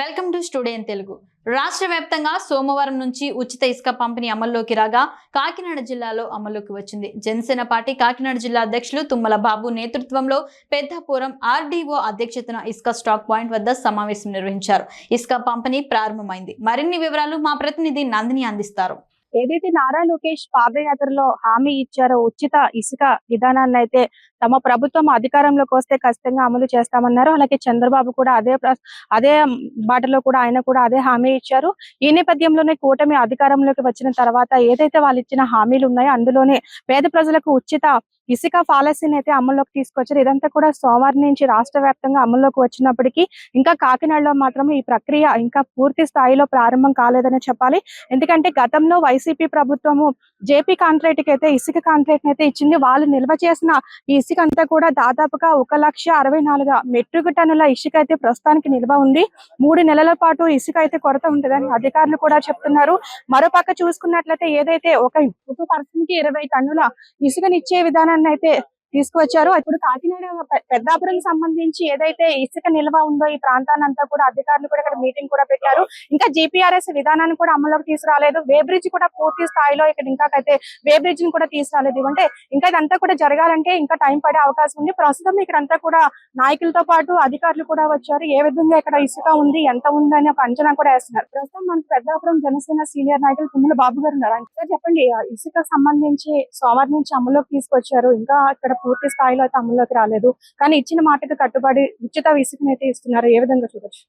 Welcome to studio Telugu. రాష్ట్ర వ్యాప్తంగా సోమవారం నుంచి ఉచిత ఇసుక పంపిణీ అమల్లోకి రాగా కాకినాడ జిల్లాలో అమల్లోకి వచ్చింది. జనసేన పార్టీ కాకినాడ జిల్లా అధ్యక్షులు తుమ్మల బాబు నేతృత్వంలో పెద్దపురం ఆర్డీఓ అధ్యక్షతన ఇసుక స్టాక్ పాయింట్ వద్ద సమావేశం నిర్వహించారు. ఇసుక పంపిణీ ప్రారంభమైంది. మరిన్ని వివరాలు మా ప్రతినిధి నందిని అందిస్తారు. ఏదైతే నారా లోకేష్ పాదయాత్రలో హామీ ఇచ్చారో ఉచిత ఇసుక విధానాన్ని అయితే తమ ప్రభుత్వం అధికారంలోకి వస్తే ఖచ్చితంగా అమలు చేస్తామన్నారు. అలాగే చంద్రబాబు కూడా అదే అదే బాటలో కూడా ఆయన కూడా అదే హామీ ఇచ్చారు. ఈ నేపథ్యంలోనే కూటమి అధికారంలోకి వచ్చిన తర్వాత ఏదైతే వాళ్ళు ఇచ్చిన హామీలు ఉన్నాయో అందులోనే పేద ప్రజలకు ఉచిత ఇసుక పాలసీని అయితే అమల్లోకి తీసుకొచ్చారు. ఇదంతా కూడా సోమవారం నుంచి రాష్ట్ర వ్యాప్తంగా అమల్లోకి వచ్చినప్పటికీ ఇంకా కాకినాడలో మాత్రం ఈ ప్రక్రియ ఇంకా పూర్తి స్థాయిలో ప్రారంభం కాలేదని చెప్పాలి. ఎందుకంటే గతంలో వైసీపీ ప్రభుత్వము జేపీ కాంట్రాక్ట్కి అయితే ఇసుక కాంట్రాక్ట్ అయితే ఇచ్చింది. వాళ్ళు నిల్వ చేసిన ఈ ఇసుక అంతా కూడా దాదాపుగా ఒక లక్ష అరవై నాలుగు మెట్రిక్ టన్నుల ఇసుక అయితే ప్రస్తుతానికి నిల్వ ఉంది. మూడు నెలల పాటు ఇసుక అయితే కొరత ఉంటుందని అధికారులు కూడా చెప్తున్నారు. మరోపక్క చూసుకున్నట్లయితే ఏదైతే ఒక ఒక పర్సన్కి ఇరవై టన్నుల ఇసుకనిచ్చే విధానాన్ని అయితే తీసుకువచ్చారు. ఇప్పుడు కాకినాడ పెద్దాపురం సంబంధించి ఏదైతే ఇసుక నిల్వ ఉందో ఈ ప్రాంతాన్ని అంతా కూడా అధికారులు కూడా ఇక్కడ మీటింగ్ కూడా పెట్టారు. ఇంకా జీపీఆర్ఎస్ విధానాన్ని కూడా అమల్లోకి తీసుకురాలేదు. వే బ్రిడ్జ్ కూడా పూర్తి స్థాయిలో ఇక్కడ ఇంకా అయితే వే బ్రిడ్జ్ని కూడా తీసుకురాలేదు. అంటే ఇంకా ఇదంతా కూడా జరగాలంటే ఇంకా టైం పడే అవకాశం ఉంది. ప్రస్తుతం ఇక్కడ అంతా కూడా నాయకులతో పాటు అధికారులు కూడా వచ్చారు. ఏ విధంగా ఇక్కడ ఇసుక ఉంది ఎంత ఉంది అని ఒక అంచనా కూడా వేస్తున్నారు. ప్రస్తుతం మన పెద్దాపురం జనసేన సీనియర్ నాయకులు తుమ్మల బాబు గారు ఉన్నారు. ఇంకా చెప్పండి ఇసుక సంబంధించి సోమవారం నుంచి అమల్లోకి తీసుకొచ్చారు. ఇంకా ఇక్కడ పూర్తి స్థాయిలో అయితే అమల్లోకి రాలేదు. కానీ ఇచ్చిన మాటకు కట్టుబడి ఉచిత ఇసుకని అయితే ఇస్తున్నారు ఏ విధంగా చూడొచ్చు?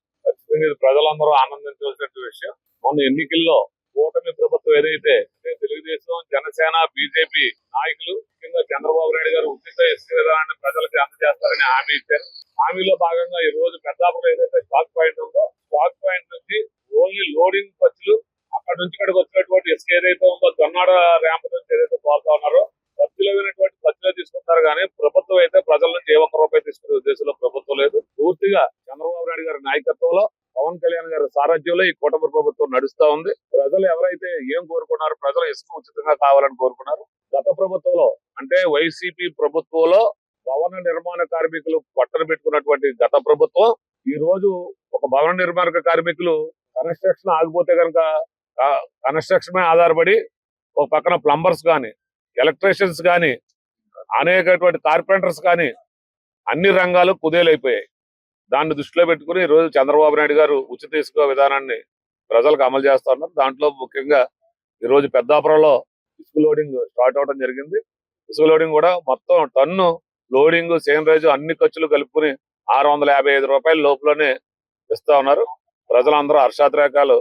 ప్రజలందరూ ఆనందించవలసిన విషయం. మొన్న ఎన్నికల్లో కూటమి ప్రభుత్వం ఏదైతే తెలుగుదేశం జనసేన బీజేపీ నాయకులు ముఖ్యంగా చంద్రబాబు నాయుడు గారు ఉచిత ఇసుక విధానాన్ని ప్రజలకు అందజేస్తారని హామీ ఇచ్చారు. హామీలో భాగంగా ఈ రోజు పెద్దాపురం ఏదైతే స్టాక్ పాయింట్ ఉందో స్టాక్ పాయింట్ నుంచి ఓన్లీ లోడింగ్ ఖర్చులు అక్కడ నుంచి ఇక్కడికి వచ్చినటువంటి ఇసుక ఏదైతే ఉందో జొన్నాడ ర్యాంప్ నుంచి ఏదైతే పోతా ఉన్నారో ఖర్చులైనటువంటి ఖర్చులే తీసుకుంటారు కానీ ప్రభుత్వం అయితే ప్రజల నుంచి ఏ ఒక్క రూపాయి తీసుకునే ఉద్దేశంలో ప్రభుత్వం లేదు. పూర్తిగా చంద్రబాబు నాయుడు గారి నాయకత్వంలో పవన్ కళ్యాణ్ గారి సారథ్యంలో ఈ కూటమి ప్రభుత్వం నడుస్తా ఉంది. ప్రజలు ఎవరైతే ఏం కోరుకున్నారు ప్రజలు ఇసుక ఉచితంగా కావాలని కోరుకున్నారు. గత ప్రభుత్వంలో అంటే వైసీపీ ప్రభుత్వంలో భవన నిర్మాణ కార్మికులు పట్టణ పెట్టుకున్నటువంటి గత ప్రభుత్వం ఈ రోజు ఒక భవన నిర్మాణ కార్మికులు కన్స్ట్రక్షన్ ఆగిపోతే కనుక కన్స్ట్రక్షన్ మీద ఆధారపడి ఒక పక్కన ప్లంబర్స్ కానీ ఎలక్ట్రీషియన్స్ కానీ అనేకటువంటి కార్పెంటర్స్ కానీ అన్ని రంగాలు కుదేలైపోయాయి. దాన్ని దృష్టిలో పెట్టుకుని ఈరోజు రోజు చంద్రబాబు నాయుడు గారు ఉచిత ఇసుక విధానాన్ని ప్రజలకు అమలు చేస్తా ఉన్నారు దాంట్లో ముఖ్యంగా ఈ రోజు పెద్దాపురంలో ఇసుక లోడింగ్ స్టార్ట్ అవడం జరిగింది. ఇసుక లోడింగ్ కూడా మొత్తం టన్ను లోడింగ్ సేనరైజ్ అన్ని ఖర్చులు కలుపుకుని ఆరు వందల యాభై ఐదు రూపాయల లోపలనే ఇస్తా ఉన్నారు. ప్రజలందరూ హర్షాతిరేకాలు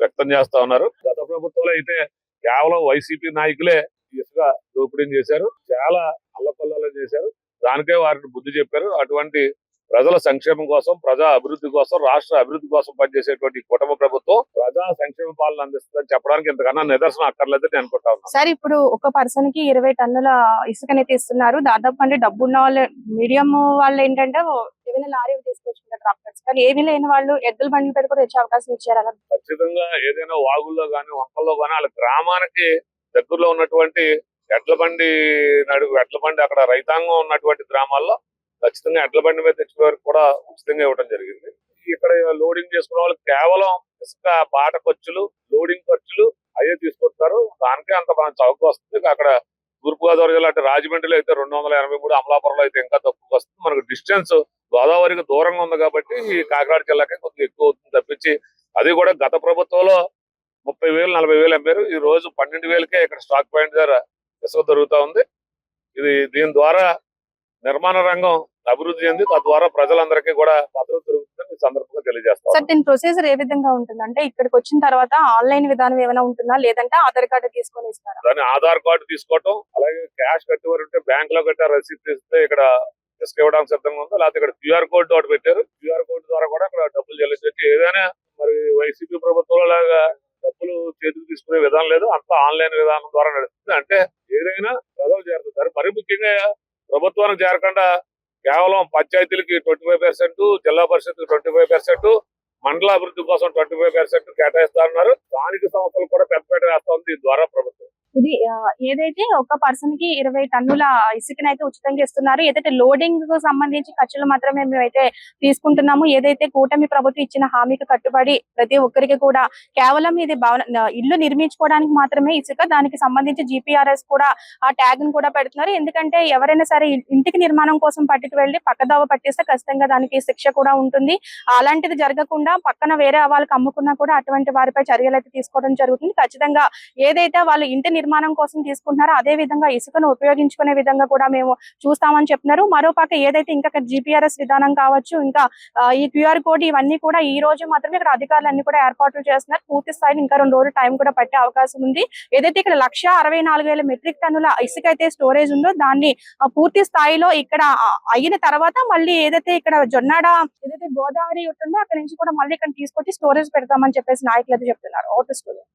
వ్యక్తం చేస్తా ఉన్నారు. గత ప్రభుత్వంలో అయితే కేవలం వైసీపీ నాయకులే ఇసుక దోపిడీ చేశారు. చాలా అల్లపల్లలో చేశారు. దానికే వారిని బుద్ధి చెప్పారు. అటువంటి ప్రజల సంక్షేమం కోసం ప్రజా అభివృద్ధి కోసం రాష్ట్ర అభివృద్ధి కోసం పనిచేసేటువంటి కుటుంబ ప్రభుత్వం ప్రజా సంక్షేమ పాలన అందిస్తుందని చెప్పడానికి ఇంతకన్నా నిదర్శనం అక్కర్లేదని అనుకుంటా ఉన్నాను. సార్ ఇప్పుడు ఒక పర్సన్కి ఇరవై టన్నుల ఇసుకని తీస్తున్నారు దాదాపు అంటే డబ్బు ఉన్న వాళ్ళు మీడియం వాళ్ళు ఏంటంటే ఏమైనా లారీ తీసుకొచ్చుకుంటారు ట్రాక్టర్స్. కానీ ఏమీ లేని వాళ్ళు ఎద్దుల బండి మీద కూడా వచ్చే అవకాశం ఇచ్చారు? అలా ఖచ్చితంగా ఏదైనా వాగుల్లో గానీ వంకల్లో గానీ వాళ్ళ గ్రామానికి దగ్గరలో ఉన్నటువంటి ఎడ్ల బండి నడుగు ఎడ్ల బండి అక్కడ రైతాంగం ఉన్నటువంటి గ్రామాల్లో ఖచ్చితంగా ఎడ్ల బండి మీద తెచ్చిన వారికి కూడా ఉచితంగా ఇవ్వడం జరిగింది. ఇక్కడ లోడింగ్ చేసుకునే వాళ్ళకి కేవలం ఇసుక బాట ఖర్చులు లోడింగ్ ఖర్చులు అయ్యే తీసుకుంటారు దానికే అంత మనం చౌక వస్తుంది. అక్కడ తూర్పుగోదావరి జిల్లా అంటే రాజమండ్రిలో అయితే రెండు వందల ఎనభై మూడు అమలాపురంలో అయితే ఇంకా తక్కువ వస్తుంది. మనకు డిస్టెన్స్ గోదావరికి దూరంగా ఉంది కాబట్టి ఈ కాకినాడ జిల్లాకే కొద్దిగా ఎక్కువ అవుతుంది తప్పించి అది కూడా గత ప్రభుత్వంలో ముప్పై వేలు నలభై వేలు అమ్మారు. ఈ రోజు పన్నెండు వేలకే ఇక్కడ స్టాక్ పాయింట్ దగ్గర ఇసుక దొరుకుతా ఉంది. ఇది దీని ద్వారా నిర్మాణ రంగం అభివృద్ధి చెంది తద్వారా ప్రజలందరికీ కూడా భద్రత దొరుకుతుందని సందర్భంగా తెలియజేస్తాం సార్ దీని ప్రొసీజర్ ఏ విధంగా ఉంటుంది? అంటే ఇక్కడికి వచ్చిన తర్వాత ఆన్లైన్ విధానం ఏమైనా ఉంటుందా? లేదంటే ఆధార్ కార్డు తీసుకొని ఇస్తారా? దాని ఆధార్ కార్డు తీసుకోవటం అలాగే క్యాష్ కట్టేవారు ఉంటే బ్యాంక్లో కట్టే రసీదు ఇస్తే ఇక్కడ ఇసుక ఇవ్వడానికి సిద్ధంగా ఉందో లేకపోతే ఇక్కడ క్యూఆర్ కోడ్ ఒకటి పెట్టారు. క్యూఆర్ కోడ్ ద్వారా కూడా ఇక్కడ డబ్బులు చెల్లించవచ్చు. ఏదైనా మరి వైసీపీ ప్రభుత్వంలో లాగా డబ్బులు చేతికి తీసుకునే విధానం లేదు. అంతా ఆన్లైన్ విధానం ద్వారా నడుస్తుంది. అంటే ఏదైనా ప్రజలు చేరుతుంటారు మరి ముఖ్యంగా ప్రభుత్వానికి చేరకుండా కేవలం పంచాయతీలకి ట్వంటీ ఫైవ్ పర్సెంట్ జిల్లా పరిషత్ ట్వంటీ ఫైవ్ పర్సెంట్ మండల అభివృద్ధి కోసం ట్వంటీ ఫైవ్ పర్సెంట్ కేటాయిస్తా ఉన్నారు స్థానిక సంస్థలు కూడా పెద్దపేట వేస్తా ఉంది దీని ద్వారా ప్రభుత్వం. ఇది ఆ, ఏదైతే ఒక పర్సన్కి ఇరవై టన్నుల ఇసుకనైతే ఉచితంగా ఇస్తున్నారు ఏదైతే లోడింగ్కు సంబంధించి ఖర్చులు మాత్రమే మేమైతే తీసుకుంటున్నాము ఏదైతే కూటమి ప్రభుత్వం ఇచ్చిన హామీకి కట్టుబడి ప్రతి ఒక్కరికి కూడా కేవలం ఇది భవన ఇల్లు నిర్మించుకోవడానికి మాత్రమే ఇసుక దానికి సంబంధించి జిపిఆర్ఎస్ కూడా ఆ ట్యాగ్ను కూడా పెడుతున్నారు. ఎందుకంటే ఎవరైనా సరే ఇంటికి నిర్మాణం కోసం పట్టుకు వెళ్ళి పక్కదోవ పట్టిస్తే ఖచ్చితంగా దానికి శిక్ష కూడా ఉంటుంది. అలాంటిది జరగకుండా పక్కన వేరే వాళ్ళకి అమ్ముకున్నా కూడా అటువంటి వారిపై చర్యలు అయితే తీసుకోవడం జరుగుతుంది. ఖచ్చితంగా ఏదైతే వాళ్ళు ఇంటి నిర్మాణం కోసం తీసుకుంటున్నారో అదే విధంగా ఇసుకను ఉపయోగించుకునే విధంగా కూడా మేము చూస్తామని చెప్తున్నారు. మరోపక్క ఏదైతే ఇంకా జిపిఆర్ఎస్ విధానం కావచ్చు ఇంకా ఈ క్యూఆర్ కోడ్ ఇవన్నీ కూడా ఈ రోజు మాత్రమే ఇక్కడ అధికారులు అన్ని కూడా ఏర్పాట్లు చేస్తున్నారు. పూర్తి స్థాయిలో ఇంకా రెండు రోజులు టైం కూడా పట్టే అవకాశం ఉంది. ఏదైతే ఇక్కడ లక్ష అరవై నాలుగు వేల మెట్రిక్ టన్నుల ఇసుక అయితే స్టోరేజ్ ఉందో దాన్ని పూర్తి స్థాయిలో ఇక్కడ అయిన తర్వాత మళ్ళీ ఏదైతే ఇక్కడ జొన్నాడ ఏదైతే గోదావరి ఉంటుందో అక్కడ నుంచి కూడా మళ్ళీ ఇక్కడ తీసుకొచ్చి స్టోరేజ్ పెడతామని చెప్పేసి నాయకులు అయితే చెప్తున్నారు. Vote school